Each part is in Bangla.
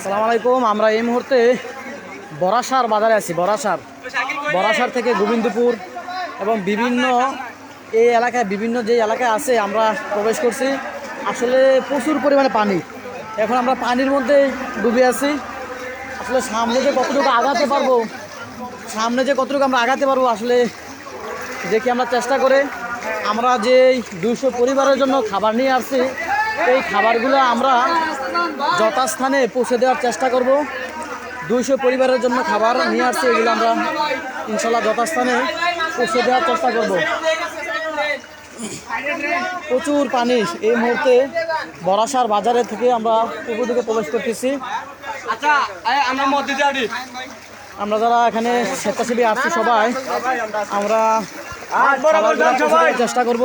আসসালামু আলাইকুম, আমরা এই মুহূর্তে বরাসার বাজারে আছি, বরাসার। বরাসার থেকে গোবিন্দপুর এবং বিভিন্ন এই এলাকায়, বিভিন্ন যে এলাকায় আছে, আমরা প্রবেশ করছি। আসলে প্রচুর পরিমাণে পানি। এখন আমরা পানির মধ্যে ডুবে আছি। আসলে সামনে যে কতটুকু আগাতে পারব, সামনে যে কতটুকু আমরা আগাতে পারব, আসলে দেখি আমরা চেষ্টা করে। আমরা যে দুশো পরিবারের জন্য খাবার নিয়ে আসছি এই খাবারগুলো আমরা যথাস্থানে পৌঁছে দেওয়ার চেষ্টা করব। দুইশো পরিবারের জন্য খাবার নিয়ে আসছি এগুলো আমরা ইনশাল্লাহ যথাস্থানে পৌঁছে দেওয়ার চেষ্টা করব। প্রচুর পানি এই মুহূর্তে বরাসার বাজারে থেকে আমরা পূর্ব দিকে প্রবেশ করতেছি। আচ্ছা আমরা যারা এখানে স্বেচ্ছাসেবী আসছি সবাই আমরা চেষ্টা করব।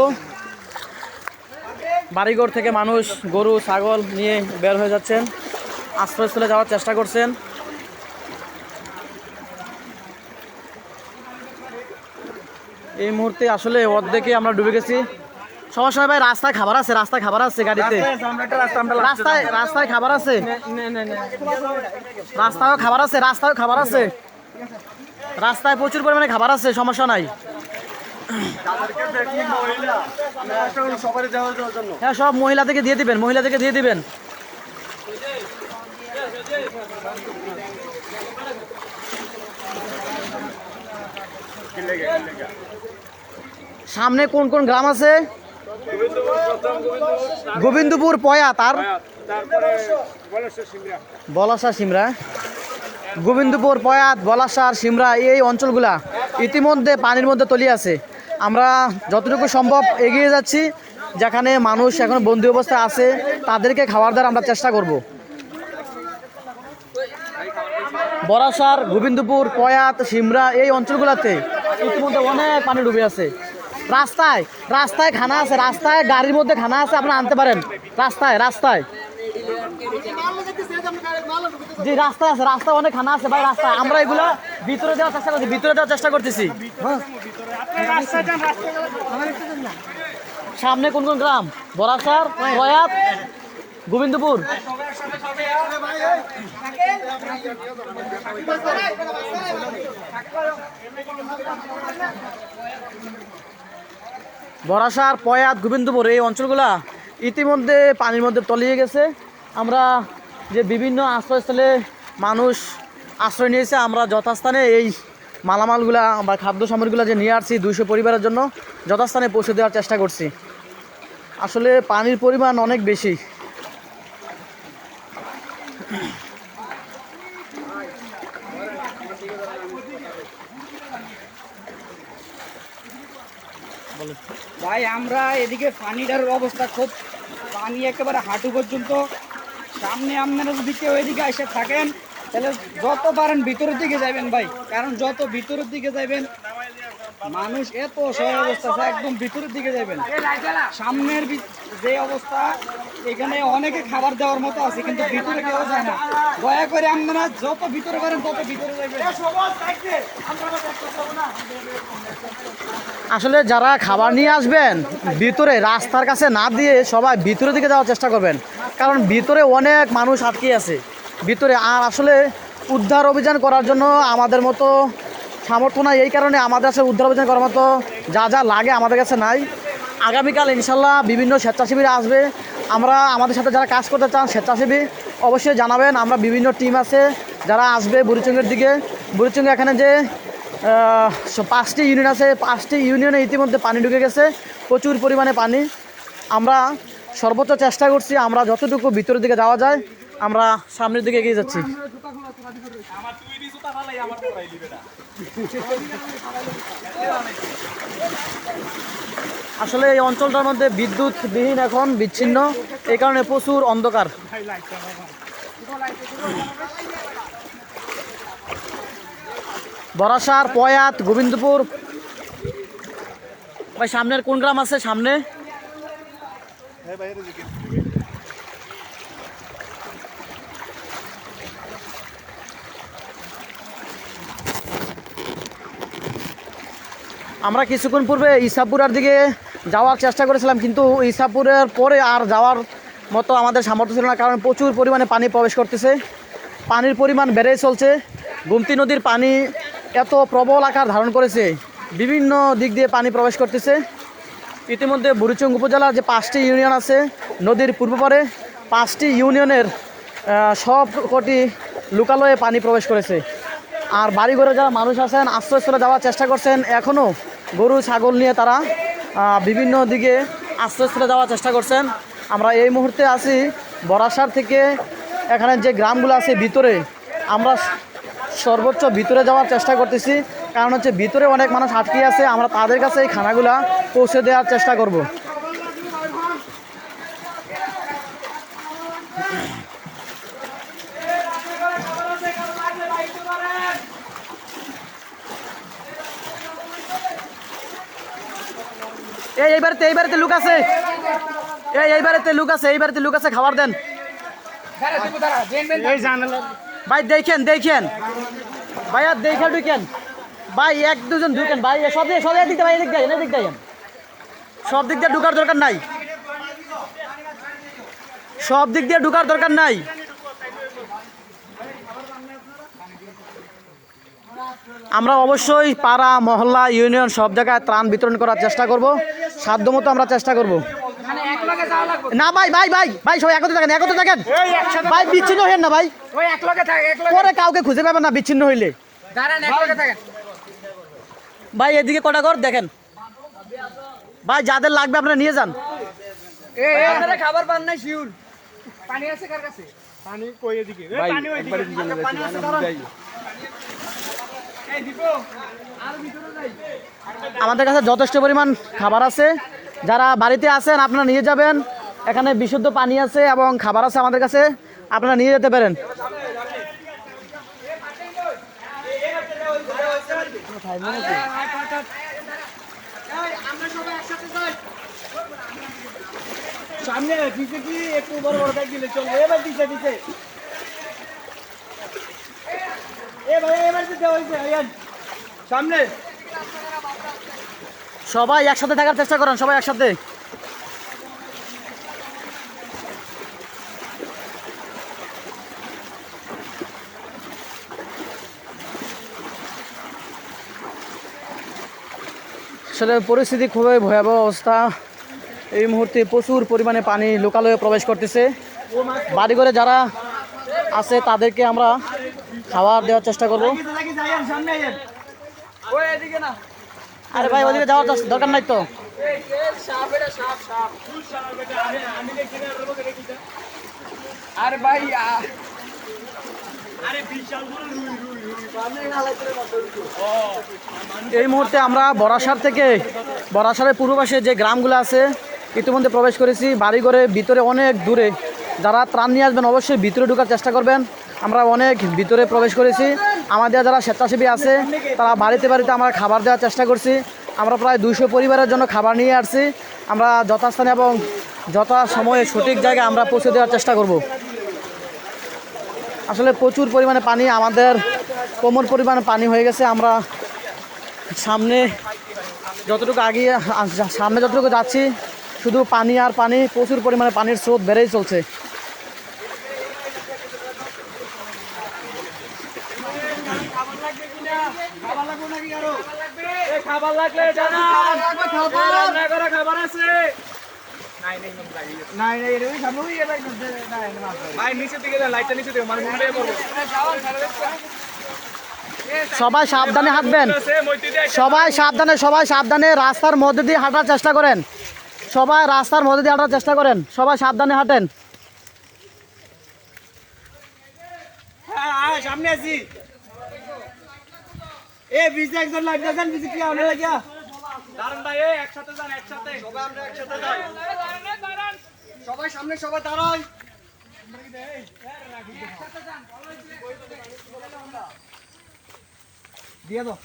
বাড়িঘর থেকে মানুষ গরু ছাগল নিয়ে বের হয়ে যাচ্ছেন। আশ্রয়স্থলে যাওয়ার চেষ্টা করছেন। এই মুহূর্তে আসলে অর্ধেকে আমরা ডুবে গেছি। সমস্যা ভাই রাস্তায় খাবার আছে রাস্তায় খাবার আছে গাড়িতে। রাস্তায় রাস্তায় খাবার আছে। রাস্তায়ও খাবার আছে রাস্তায়ও খাবার আছে। রাস্তায় প্রচুর পরিমাণে খাবার আছে সমস্যা নাই। হ্যাঁ সব মহিলা থেকে দিয়ে দিবেন, মহিলা থেকে দিয়ে দিবেন। সামনে কোন কোন গ্রাম আছে? গোবিন্দপুর, পয়া, তার? বলাসা সিমরা। গোবিন্দপুর পয়াত বলাসার সিমরা, এই অঞ্চলগুলা ইতিমধ্যে পানির মধ্যে তলিয়ে আছে। আমরা যতটুকু সম্ভব এগিয়ে যাচ্ছি, যেখানে মানুষ এখন বন্দি অবস্থায় আছে, তাদেরকে খাবার দেওয়ার আমরা চেষ্টা করব। বরাসার, গোবিন্দপুর পয়াত সিমরা এই অঞ্চলগুলোতে ইতিমধ্যে অনেক পানি ডুবে আছে। রাস্তায় রাস্তায় খানা আছে, রাস্তায় গাড়ির মধ্যে খানা আছে, আপনারা আনতে পারেন। রাস্তায় রাস্তায়। জি রাস্তা আছে, রাস্তায় অনেক খানা আছে, ভাই, রাস্তায়। আমরা এগুলো ভিতরে যাওয়ার চেষ্টা করছি, ভিতরে যাওয়ার চেষ্টা করতেছি। সামনে কোন কোন গ্রাম? বরাসার প্রয়াত, গোবিন্দপুর? বরাসার পয়াত গোবিন্দপুর, এই অঞ্চলগুলা ইতিমধ্যে পানির মধ্যে তলিয়ে গেছে। আমরা যে বিভিন্ন আশ্রয়স্থলে মানুষ আশ্রয় নিয়েছে, আমরা যথাস্থানে এই মালামালগুলা বা খাদ্য সামগ্রীগুলো যে নিয়ে আসছি দুইশো পরিবারের জন্য যথাস্থানে পৌঁছে দেওয়ার চেষ্টা করছি। আসলে পানির পরিমাণ অনেক বেশি। ভাই, আমরা এদিকে পানিটার অবস্থা খুব পানি একেবারে হাঁটু পর্যন্ত। সামনে আপনারা যদি কেউ এদিকে এসে থাকেন তাহলে যত পারেন ভিতরের দিকে যাবেন ভাই, কারণ যত ভিতরের দিকে যাবেন মানুষ এত অসহায় অবস্থা আছে, একদম ভিতরের দিকে যাবেন সামনের যে অবস্থা, এখানে অনেকে খাবার দেওয়ার মতো আছে, কিন্তু ভিতরে কেউ যায় না। দয়া করে আপনারা যত ভিতরে পারেন, তত ভিতরে যাবেন আসলে যারা খাবার নিয়ে আসবেন, ভিতরে রাস্তার কাছে না দিয়ে সবাই ভিতরের দিকে যাওয়ার চেষ্টা করবেন। কারণ ভিতরে অনেক মানুষ আটকে আছে। ভিতরে আর আসলে উদ্ধার অভিযান করার জন্য আমাদের মতো সামর্থ্য নাই। এই কারণে আমাদের কাছে উদ্ধার অভিযান করার মতো যা যা লাগে আমাদের কাছে নাই। আগামীকাল ইনশাল্লাহ বিভিন্ন স্বেচ্ছাসেবীরা আসবে। আমরা আমাদের সাথে যারা কাজ করতে চান স্বেচ্ছাসেবী অবশ্যই জানাবেন। আমরা বিভিন্ন টিম আছে যারা আসবে বুড়িচঙ্গের দিকে। বুড়িচঙ্গে এখানে যে পাঁচটি ইউনিয়ন আছে, পাঁচটি ইউনিয়নে ইতিমধ্যে পানি ঢুকে গেছে। প্রচুর পরিমাণে পানি। আমরা সর্বোচ্চ চেষ্টা করছি, আমরা যতটুকু ভিতরের দিকে যাওয়া যায় আমরা সামনের দিকে এগিয়ে যাচ্ছি। আসলে এই অঞ্চলটার মধ্যে বিদ্যুৎ বিহীন এখন, বিচ্ছিন্ন। এই কারণে প্রচুর অন্ধকার। বরাসার, পয়াত, গোবিন্দপুর। ভাই, সামনের কোন গ্রাম আছে? সামনে? আমরা কিছুক্ষণ পূর্বে ইসাপুরার দিকে যাওয়ার চেষ্টা করেছিলাম, কিন্তু ইসাপুরের পরে আর যাওয়ার মতো আমাদের সামর্থ্য ছিল না, কারণ প্রচুর পরিমাণে পানি প্রবেশ করতেছে। পানির পরিমাণ বেড়েই চলছে। গুমতি নদীর পানি এত প্রবল আকার ধারণ করেছে। বিভিন্ন দিক দিয়ে পানি প্রবেশ করতেছে। ইতিমধ্যে বুড়িচং উপজেলার যে পাঁচটি ইউনিয়ন আছে, নদীর পূর্ব পারে পাঁচটি ইউনিয়নের সব কটি লোকালয়ে পানি প্রবেশ করেছে। আর বাড়িঘরে যারা মানুষ আছেন, আশ্রয়স্থলে যাওয়ার চেষ্টা করছেন এখনও গরু, ছাগল নিয়ে তারা বিভিন্ন দিকে আশ্রয়স্থলে যাওয়ার চেষ্টা করছেন। আমরা এই মুহূর্তে আছি বরাসার থেকে। এখানে যে গ্রামগুলো আছে ভিতরে, আমরা সর্বোচ্চ ভিতরে যাওয়ার চেষ্টা করতেছি। কারণ হচ্ছে ভিতরে অনেক মানুষ আটকে আছে। আমরা তাদের কাছে এই খানাগুলা পৌঁছে দেওয়ার চেষ্টা করব। এই এই বাড়িতে এই বাড়িতে লুক আছে। এই এই বাড়িতে লুক আছে এই বাড়িতে লুক আছে খাবার দেন। ভাই দেখেন দেখেন। ভাই আর দেখে ঢুকেন। ভাই এক দুজন ঢুকেন। ভাই সব সব দিক ভাই এদিক দিয়ে এদিক দিয়ে সব দিক দিয়ে ঢুকার দরকার নাই। সব দিক দিয়ে ঢুকার দরকার নাই। আমরা অবশ্যই পাড়া মহল্লা ইউনিয়ন সব জায়গায় ত্রাণ বিতরণ করার চেষ্টা করব। সাধ্যমতো আমরা চেষ্টা করব। মানে এক লগে যাওয়া লাগবে? না ভাই ভাই ভাই ভাই সবাই একত্রে থাকেন একত্রে থাকেন। ভাই বিচ্ছিন্ন হেন না ভাই। ওই এক লগে থাক এক লগে পরে কাউকে খুঁজে পাবেন না বিচ্ছিন্ন হইলে। দাঁড়ান এক লগে থাকেন। ভাই এদিকে কটা কর দেখেন। ভাই যাদের লাগবে আপনারা নিয়ে যান। খাবার পান নাই শিউল? পানি আছে কার কাছে? পানি কই এদিকে? পানি ওইদিকে পানি আছে দাঁড়ান। এই দীপু। আর ভিতরে যাই আমাদের কাছে যথেষ্ট পরিমাণ খাবার আছে। যারা বাড়িতে আছেন, আপনারা নিয়ে যাবেন। এখানে বিশুদ্ধ পানি আছে এবং খাবার আছে আমাদের কাছে। আপনারা নিয়ে যেতে পারেন। সামনে কি? একটু বড় বড় দিছে দিছে। এ ভাই, এবার দিতে আয়ান। সামনে। সবাই একসাথে থাকার চেষ্টা করেন সবাই একসাথে। আসলে পরিস্থিতি খুবই ভয়াবহ অবস্থা। এই মুহূর্তে প্রচুর পরিমাণে পানি লোকালয়ে প্রবেশ করতেছে। বাড়িঘরে যারা আছে তাদেরকে আমরা খাবার দেওয়ার চেষ্টা করব। আরে ভাই ওদিকে যাওয়ার দরকার নাই তো। আরে ভাই এই মুহূর্তে আমরা বরাসার থেকে বরাসারের পূর্ব পাশে যে গ্রামগুলো আছে ইতিমধ্যে প্রবেশ করেছি। বাড়িঘরে ভিতরে অনেক দূরে। যারা ত্রাণ নিয়ে আসবেন অবশ্যই ভিতরে ঢোকার চেষ্টা করবেন। আমরা অনেক ভিতরে প্রবেশ করেছি। আমাদের যারা স্বেচ্ছাসেবী আছে, তারা বাড়িতে বাড়িতে আমরা খাবার দেওয়ার চেষ্টা করছি। আমরা প্রায় দুইশো পরিবারের জন্য খাবার নিয়ে আসছি। আমরা যথাস্থানে এবং যথা সময়ে সঠিক জায়গায় আমরা পৌঁছে দেওয়ার চেষ্টা করব। আসলে প্রচুর পরিমাণে পানি, আমাদের কোমর পরিমাণে পানি হয়ে গেছে। আমরা সামনে যতটুকু আগিয়ে সামনে যতটুকু যাচ্ছি, শুধু পানি আর পানি, প্রচুর পরিমাণে পানির স্রোত বেড়েই চলছে খাবার লাগবে নাকি আরও এ খাবার লাগলে জানান খাবার রান্না করা খাবার আছে সবাই সাবধানে হাঁটবেন। সবাই সাবধানে সবাই সাবধানে রাস্তার মধ্যে দিয়ে হাঁটার চেষ্টা করেন। সবাই রাস্তার মধ্যে দিয়ে হাঁটার চেষ্টা করেন। সবাই সাবধানে হাঁটেন। হ্যাঁ সামনে আছি। এ বিজে একজন লাগবে যান বিজে কি আনে লাগিয়া দাঁড়ান ভাই একসাথে যান একসাথে সবাই আমরা একসাথে যাই সবাই সামনে সবাই দাঁড়াই দিয়ে দাও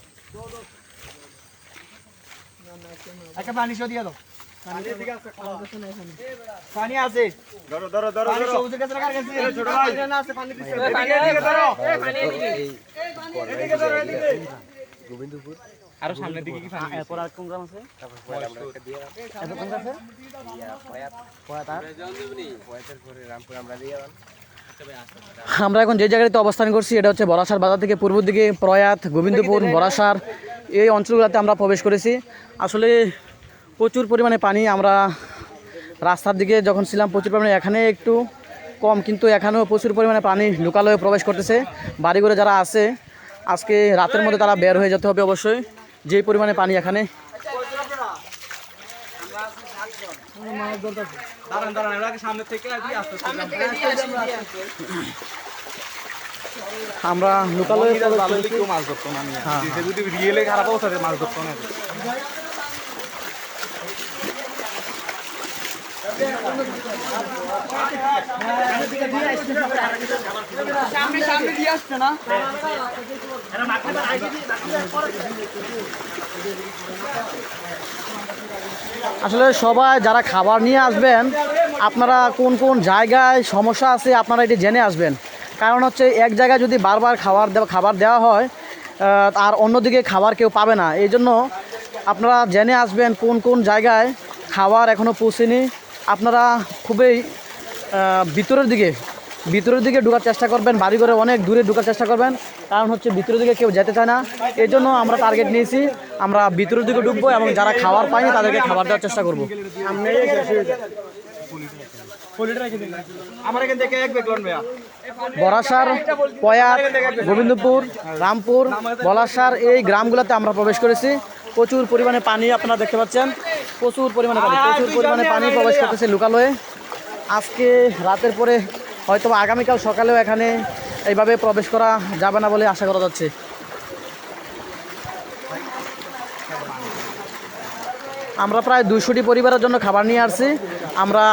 একটা পানি শো দিয়ে দাও পানি আছে ধরো ধরো ধরো পানি ধরো সবুজ গাছের কাছে ছোট ভাই না আছে পানি দিছে এদিকে এদিকে ধরো এদিকে ধরো এদিকে আরও সামনের দিকে কি পানি এরপর আর কোন গ্রাম আছে? এরপর কোন আছে? আমরা এখন যে জায়গাটিতে অবস্থান করছি এটা হচ্ছে বরাসার বাজার থেকে পূর্ব দিকে প্রয়াত গোবিন্দপুর বরাসার। এই অঞ্চলগুলোতে আমরা প্রবেশ করেছি। আসলে প্রচুর পরিমাণে পানি আমরা রাস্তার দিকে যখন ছিলাম প্রচুর পরিমাণে এখানে একটু কম কিন্তু এখানেও প্রচুর পরিমাণে পানি লোকালয়ে প্রবেশ করতেছে। বাড়িঘরে যারা আছে আজকে রাতের মধ্যে তারা বের হয়ে যেতে হবে অবশ্যই। যেই পরিমাণে পানি এখানে। আমরা। কেউ মাছ ধরতো না হ্যাঁ, যদি রিয়েলে খারাপ অবস্থা মাছ ধরতো না। সামনে সামনে দিয়ে আসছে না আসলে সবাই যারা খাবার নিয়ে আসবেন, আপনারা কোন কোন জায়গায় সমস্যা আছে আপনারা এটি জেনে আসবেন। কারণ হচ্ছে এক জায়গায় যদি বারবার খাবার দেওয়া খাবার দেওয়া হয় আর অন্যদিকে খাবার কেউ পাবে না। এই জন্য আপনারা জেনে আসবেন কোন কোন জায়গায় খাবার এখনও পৌঁছেনি। আপনারা খুবই ভিতরের দিকে ভিতরের দিকে ঢোকার চেষ্টা করবেন বাড়ি করে অনেক দূরে ঢোকার চেষ্টা করবেন, কারণ হচ্ছে ভিতরের দিকে কেউ যেতে চায় না। এই জন্য আমরা টার্গেট নিয়েছি, আমরা ভিতরের দিকে ঢুকবো এবং যারা খাবার পায়নি তাদেরকে খাবার দেওয়ার চেষ্টা করব। বরাসার পয়াত গোবিন্দপুর, রামপুর, বলাসার, এই গ্রামগুলোতে আমরা প্রবেশ করেছি। প্রচুর পরিমাণে পানি আপনারা দেখতে পাচ্ছেন। প্রচুর পরিমাণে পানি প্রচুর পরিমাণে পানি প্রবেশ করতেছে লোকালয়ে। আজকে রাতের পরে হয়তো আগামীকাল সকালেও এখানে এইভাবে প্রবেশ করা যাবে না বলে আশা করা যাচ্ছে। আমরা প্রায় দুশোটি পরিবারের জন্য খাবার নিয়ে আসছি। আমরা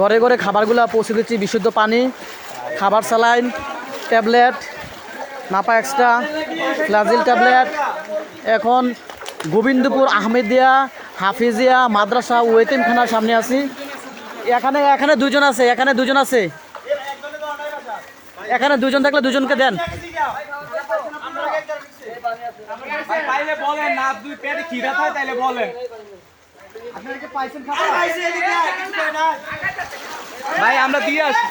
ঘরে ঘরে খাবারগুলো পৌঁছে দিচ্ছি বিশুদ্ধ পানি খাবার saline tablet Napa extra Flagyl tablet. এখন গোবিন্দপুর আহমেদিয়া হাফিজিয়া মাদ্রাসা ও এতিমখানার সামনে আছি। এখানে এখানে দুজন আছে এখানে দুজন আছে। এখানে দুজন থাকলে দুজনকে দেন। ভাই পাইলে বলেন না দুই পেটে খিদা থাকে তাইলে বলেন ভাই আমরা দিয়ে আসি।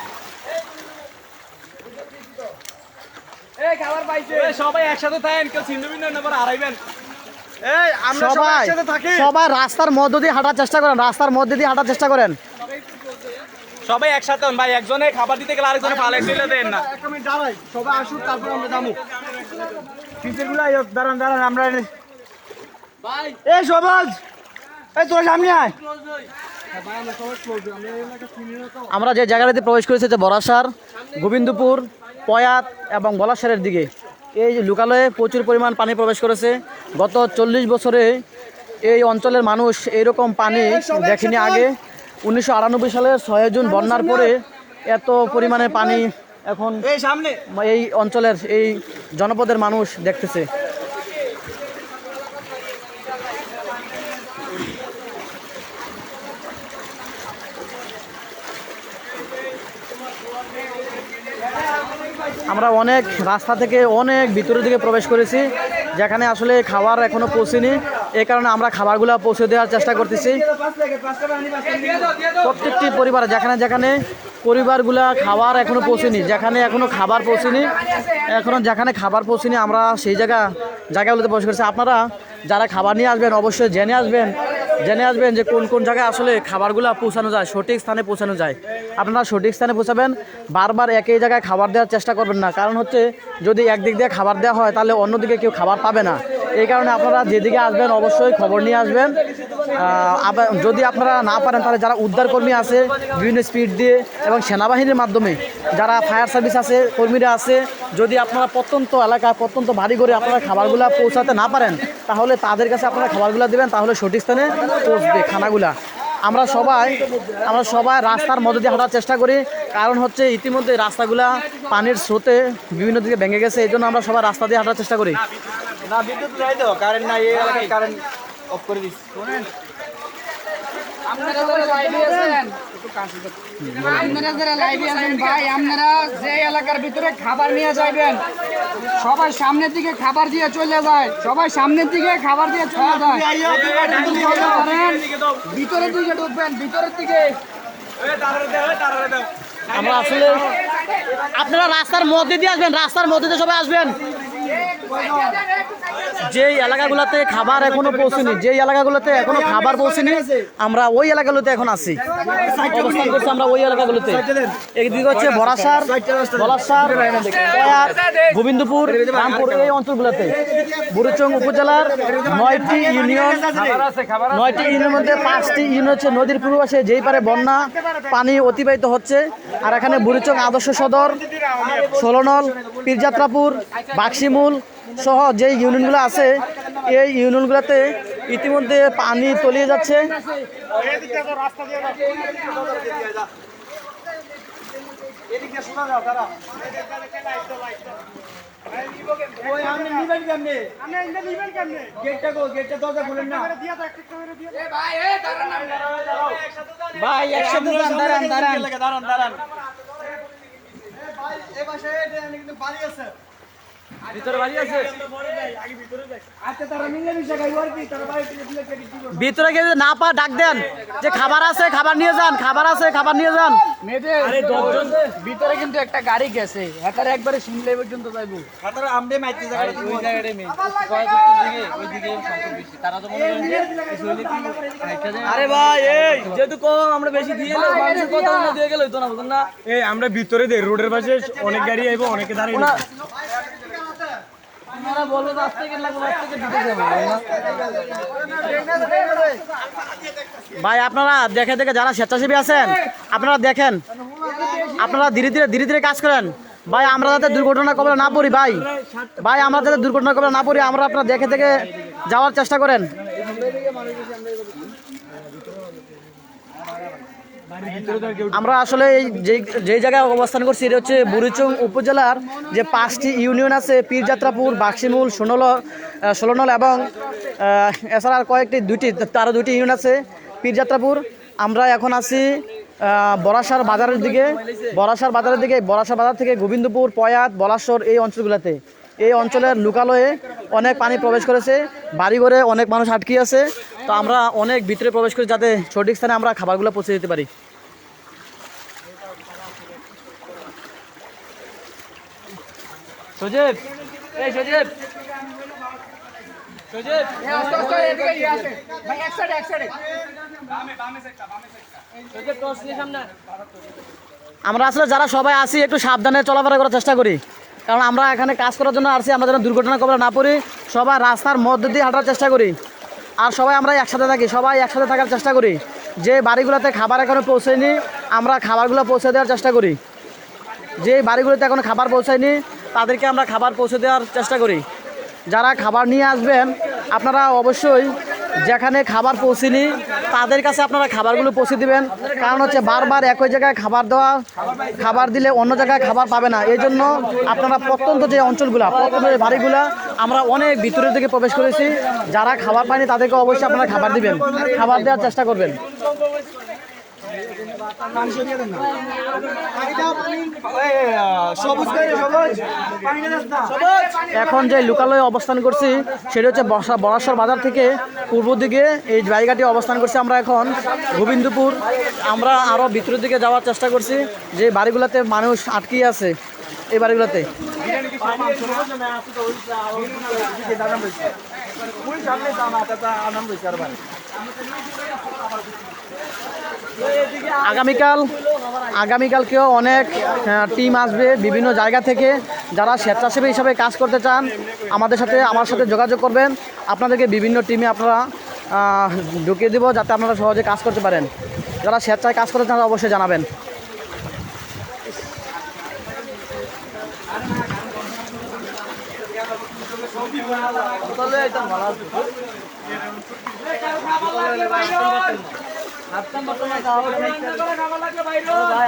এই খাবার পাইছে। সবাই একসাথে থাকেন কেউ ছিন্ন ভিন্ন না হারাইবেন। সবাই সবাই একসাথে থাকি। সবাই রাস্তার মধ্য দিয়ে হাঁটার চেষ্টা করেন রাস্তার মধ্যে দিয়ে হাঁটার চেষ্টা করেন। সবাই একসাথে হন ভাই একজনে খাবার দিতে গেলে আরেকজনে দেন না। সবাই আসুক তারপর আমরা যাব টিচারগুলো দাঁড়ান দাঁড়ান আমরা এই সবাজ এই তোর সামনে আয়। আমরা যে জায়গাটিতে প্রবেশ করেছি যে বরাসার গোবিন্দপুর পয়াত এবং বলাসারের দিকে। এই লোকালয়ে প্রচুর পরিমাণ পানি প্রবেশ করেছে। গত চল্লিশ বছরে এই অঞ্চলের মানুষ এইরকম পানি দেখেনি আগে। উনিশশো আটানব্বই সালের ছয় জুন বন্যার পরে এত পরিমাণে পানি এখন এই সামনে। এই অঞ্চলের এই জনপদের মানুষ দেখতেছে। আমরা অনেক রাস্তা থেকে অনেক ভিতরের দিকে প্রবেশ করেছি, যেখানে আসলে খাবার এখনও পৌঁছেনি। এই কারণে আমরা খাবারগুলো পৌঁছে দেওয়ার চেষ্টা করতেছি। প্রত্যেকটি পরিবার, যেখানে যেখানে পরিবারগুলা খাবার এখনও পৌঁছেনি, যেখানে এখনও খাবার পৌঁছেনি, এখনও যেখানে খাবার পৌঁছেনি, আমরা সেই জায়গা, জায়গাগুলোতে প্রবেশ করেছি। আপনারা যারা খাবার নিয়ে আসবেন, অবশ্যই জেনে আসবেন জেনে আসবেন যে কোন কোন জায়গায় আসলে খাবারগুলো পৌঁছানো যায়, সঠিক স্থানে পৌঁছানো যায়। আপনারা সঠিক স্থানে পৌঁছাবেন, বারবার একই জায়গায় খাবার দেওয়ার চেষ্টা করবেন না। কারণ হচ্ছে, যদি একদিক দিয়ে খাবার দেওয়া হয়, তাহলে অন্যদিকে কেউ খাবার পাবে না। এই কারণে আপনারা যেদিকে আসবেন অবশ্যই খবর নিয়ে আসবেন। যদি আপনারা না পারেন, তাহলে যারা উদ্ধারকর্মী আছে, বিভিন্ন স্পিড দিয়ে এবং সেনাবাহিনীর মাধ্যমে, যারা ফায়ার সার্ভিস আছে, কর্মীরা আছে, যদি আপনারা প্রত্যন্ত এলাকায়, প্রত্যন্ত বাড়ি করে আপনারা খাবারগুলো পৌঁছাতে না পারেন, তাহলে তাদের কাছে আপনারা খাবারগুলো দেবেন, তাহলে সঠিক স্থানে পৌঁছবে খানাগুলা। আমরা সবাই আমরা সবাই রাস্তার মধ্যে দিয়ে হাঁটার চেষ্টা করি। কারণ হচ্ছে ইতিমধ্যে রাস্তাগুলা পানির স্রোতে বিভিন্ন দিকে ভেঙে গেছে এই জন্য আমরা সবাই রাস্তা দিয়ে হাঁটার চেষ্টা করি। না বিদ্যুৎ নাই তো কারেন্ট নাই কারেন্ট অফ করে দিস আপনারা যারা লাইভে আছেন আপনারা যারা লাইভে আছেন ভাই আপনারা যে এলাকার ভিতরে খাবার নিয়ে যাবেন সবাই সামনের দিকে খাবার দিয়ে চলে যায় সবাই সামনের দিকে খাবার দিয়ে চলে যায়। ভিতরের দিকে ঢুকবেন ভিতরের দিকে। আমরা আসলে আপনারা রাস্তার মধ্যে দিয়ে আসবেন রাস্তার মধ্যে দিয়ে সবাই আসবেন। যেই এলাকাগুলোতে খাবার এখনও পৌঁছেনি, যেই এলাকাগুলোতে এখনও খাবার পৌঁছেনি, আমরা ওই এলাকাগুলোতে এখন আছি। অবস্থান করছি আমরা ওই এলাকাগুলোতে। একদিকে হচ্ছে বরাসার, বলাসার গোবিন্দপুর, রামপুর, এই অঞ্চলগুলোতে। বুড়িচং উপজেলার নয়টি ইউনিয়ন, নয়টি ইউনিয়নের মধ্যে পাঁচটি ইউনিয়ন হচ্ছে নদীর পূর্ব পাশে যেই পারে বন্যা, পানি অতিবাহিত হচ্ছে। আর এখানে বুড়িচং আদর্শ সদর, ষোলনল, পীরযাত্রাপুর, বাক্সিমূল সহ যে ইউনিয়নগুলো আছে এই ইউনিয়নগুলোতে ইতিমধ্যে পানি তলিয়ে যাচ্ছে। ভাই একসাথে যান, দাঁড়ান দাঁড়ান। দাঁড়ান দাঁড়ান ভিতরে বাড়ি আছে। আচ্ছা বাড়ি। ভিতরে গিয়ে না পা ডাক দেন। যে খাবার আছে খাবার নিয়ে যান খাবার আছে খাবার নিয়ে যান। ভিতরে কিন্তু একটা গাড়ি গেছে। হেতার একবারে সিমলে পর্যন্ত যাইবো। আমদে মাইতে ওই জায়গাটাই মেন ওই দিকে বেশি তারা তো মনে আরে ভাই এই যেহেতু কম আমরা বেশি দিয়ে কথা দিয়ে। গেলে তো না না? এই আমরা ভিতরে দেই রোডের পাশে অনেক গাড়ি আইবো অনেকে দাঁড়াই যাব। ভাই, আপনারা দেখে দেখে যারা স্বেচ্ছাসেবী আছেন, আপনারা দেখেন। আপনারা ধীরে ধীরে ধীরে ধীরে কাজ করেন। ভাই, আমরা যাতে দুর্ঘটনা কবলে না পড়ি, ভাই। ভাই, আমরা যাতে দুর্ঘটনা কবলে না পড়ি, আমরা আপনারা দেখে দেখে যাওয়ার চেষ্টা করেন। আমরা আসলে এই যেই জায়গায় অবস্থান করছি, এটা হচ্ছে বুড়িচং উপজেলার যে পাঁচটি ইউনিয়ন আছে, পীরযাত্রাপুর, বাক্সিমূল সোনল ষোলনল এবং এছাড়া আর কয়েকটি দুইটি, তারও দুইটি ইউনিয়ন আছে, পীরযাত্রাপুর। আমরা এখন আছি বরাসার বাজারের দিকে। বরাসার বাজারের দিকে, বরাসার বাজার থেকে গোবিন্দপুর, পয়াত বলাশ্বর এই অঞ্চলগুলোতে। এই অঞ্চলের লোকালয়ে অনেক পানি প্রবেশ করেছে, বাড়িঘরে অনেক মানুষ আটকে আছে। তো আমরা অনেক ভিতরে প্রবেশ করি যাতে সঠিক স্থানে আমরা খাবারগুলো পৌঁছে দিতে পারি। সজীব এই সজীব। সজীব। সজীব টর্চ নিয়ে সামনে। আমরা আসলে যারা সবাই আসি একটু সাবধানে চলাফেরা করার চেষ্টা করি। কারণ আমরা এখানে কাজ করার জন্য আসছি আমরা যেন দুর্ঘটনা কবলে না পড়ি সবাই রাস্তার মধ্যে দিয়ে হাঁটার চেষ্টা করি। আর সবাই আমরা একসাথে থাকি সবাই একসাথে থাকার চেষ্টা করি। যে বাড়িগুলোতে খাবার এখনও পৌঁছায়নি আমরা খাবারগুলো পৌঁছে দেওয়ার চেষ্টা করি। যে বাড়িগুলোতে এখনও খাবার পৌঁছায়নি তাদেরকে আমরা খাবার পৌঁছে দেওয়ার চেষ্টা করি। যারা খাবার নিয়ে আসবেন, আপনারা অবশ্যই যেখানে খাবার পৌঁছেনি, তাদের কাছে আপনারা খাবারগুলো পৌঁছে দিবেন। কারণ হচ্ছে বারবার একই জায়গায় খাবার দেওয়া, খাবার দিলে অন্য জায়গায় খাবার পাবে না। এই জন্য আপনারা প্রত্যন্ত যে অঞ্চলগুলো, প্রত্যন্ত যে বাড়িগুলা, আমরা অনেক ভিতরের দিকে প্রবেশ করেছি। যারা খাবার পায়নি, তাদেরকে অবশ্যই আপনারা খাবার দিবেন। খাবার দেওয়ার চেষ্টা করবেন। এখন যে লোকালয়ে অবস্থান করছি, সেটা হচ্ছে বরাসর বাজার থেকে পূর্ব দিকে এই জায়গাটি অবস্থান করছি আমরা এখন, গোবিন্দপুর। আমরা আরও ভিতরের দিকে যাওয়ার চেষ্টা করছি, যে বাড়িগুলোতে মানুষ আটকে আছে, এই বাড়িগুলোতে। আগামীকাল, আগামীকালকেও অনেক টিম আসবে বিভিন্ন জায়গা থেকে যারা স্বেচ্ছাসেবী হিসাবে কাজ করতে চান। আমাদের সাথে, আমার সাথে যোগাযোগ করবেন। আপনাদেরকে বিভিন্ন টিমে আপনারা ঢুকিয়ে দেবো যাতে আপনারা সহজে কাজ করতে পারেন। যারা স্বেচ্ছায় কাজ করতে চান অবশ্যই জানাবেন।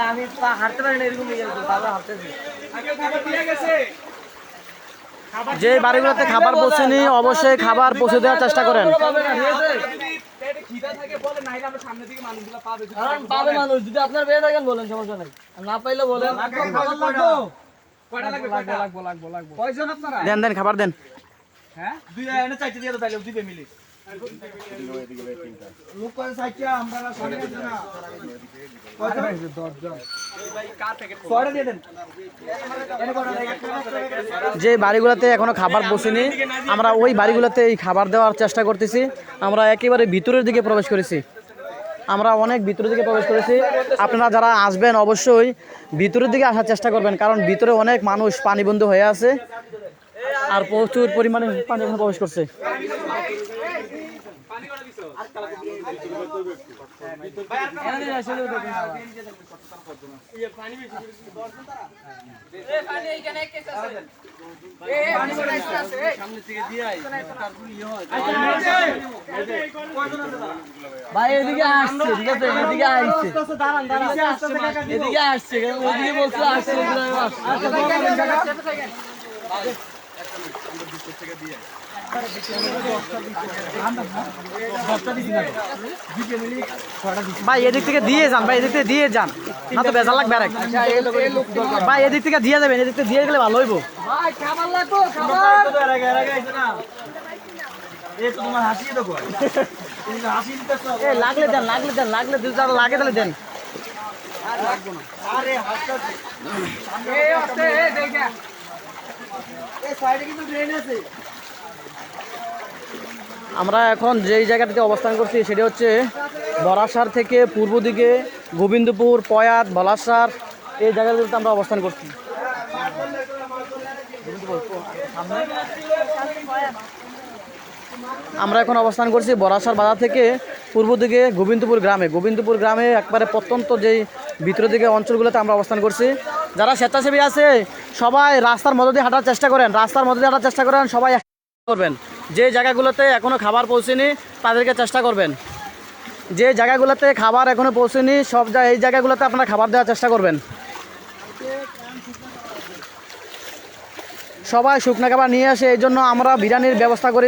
আমি হাঁটতে পারি না এরকম হাঁটতেছি যে বাড়িগুলোতে খাবার পৌঁছেনি অবশ্যই খাবার পৌঁছে দেওয়ার চেষ্টা করেন। পাবে মানুষ যদি আপনার বেয়ে থাকেন বলেন সমস্যা নেই। না পাইলে বলেন। দেন দেন খাবার দেন। হ্যাঁ? দুই এনে চাইতে দিয়ে তো তাইলে দিবে মিলি। যে বাড়িগুলোতে এখনও খাবার বসেনি, আমরা ওই বাড়িগুলোতে এই খাবার দেওয়ার চেষ্টা করতেছি। আমরা একেবারে ভিতরের দিকে প্রবেশ করেছি। আমরা অনেক ভিতরের দিকে প্রবেশ করেছি। আপনারা যারা আসবেন অবশ্যই ভিতরের দিকে আসার চেষ্টা করবেন, কারণ ভিতরে অনেক মানুষ পানিবন্ধ হয়ে আছে আর প্রচুর পরিমাণে পানি প্রবেশ করছে। ভাই এদিকে আসছে ঠিক আছে এদিকে আসছে। এদিকে আসছে ওইদিকে বলছে আসছে ভাই এদিক থেকে দিয়ে যান ভাই এদিক থেকে দিয়ে যান। না তো বেজার লাগবে আরেক। ভাই এদিক থেকে দিয়ে যাবেন এদিক থেকে দিয়ে গেলে ভালো হইব। লাগলে দেন লাগলে দেন লাগলে দুই লাগে তাহলে দেন। আরে হাসটা আছে এ সাইডে কিন্তু ড্রেন আছে। আমরা এখন যেই জায়গাটিতে অবস্থান করছি সেটি হচ্ছে বরাসার থেকে পূর্ব দিকে গোবিন্দপুর, পয়াত, বলাসার, এই জায়গাগুলোতে আমরা অবস্থান করছি। আমরা এখন অবস্থান করছি বরাসার বাজার থেকে পূর্ব দিকে গোবিন্দপুর গ্রামে। গোবিন্দপুর গ্রামে একবারে প্রত্যন্ত যেই ভিতরের দিকে অঞ্চলগুলোতে আমরা অবস্থান করছি। যারা স্বেচ্ছাসেবী আছে, সবাই রাস্তার মধ্য দিয়ে হাঁটার চেষ্টা করেন। রাস্তার মধ্য দিয়ে হাঁটার চেষ্টা করেন, সবাই করবেন। যে জায়গাগুলোতে এখনও খাবার পৌঁছেনি, তাদেরকে চেষ্টা করবেন। যে জায়গাগুলোতে খাবার এখনও পৌঁছেনি, সব এই জায়গাগুলোতে আপনারা খাবার দেওয়ার চেষ্টা করবেন। সবাই শুকনা খাবার নিয়ে আসে, এই জন্য আমরা বিরিয়ানির ব্যবস্থা করি।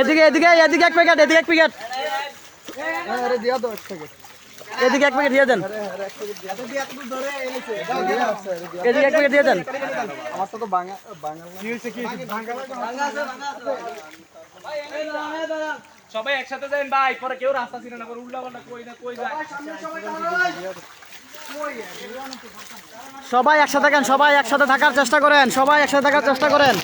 এদিকে এদিকে এদিকে এক প্যাকেট এদিকে এক প্যাকেট এদিকে এক প্যাকেট দিয়ে দেন। এদিকে এক প্যাকেট দিয়ে দেন। আমার তো সবাই একসাথে যাবেন ভাই পরে কেউ রাস্তা চিনে না করে উল্টা পাল্টা কই না কই যায়। সবাই একসাথে থাকেন সবাই একসাথে থাকার চেষ্টা করেন সবাই একসাথে থাকার চেষ্টা করেন।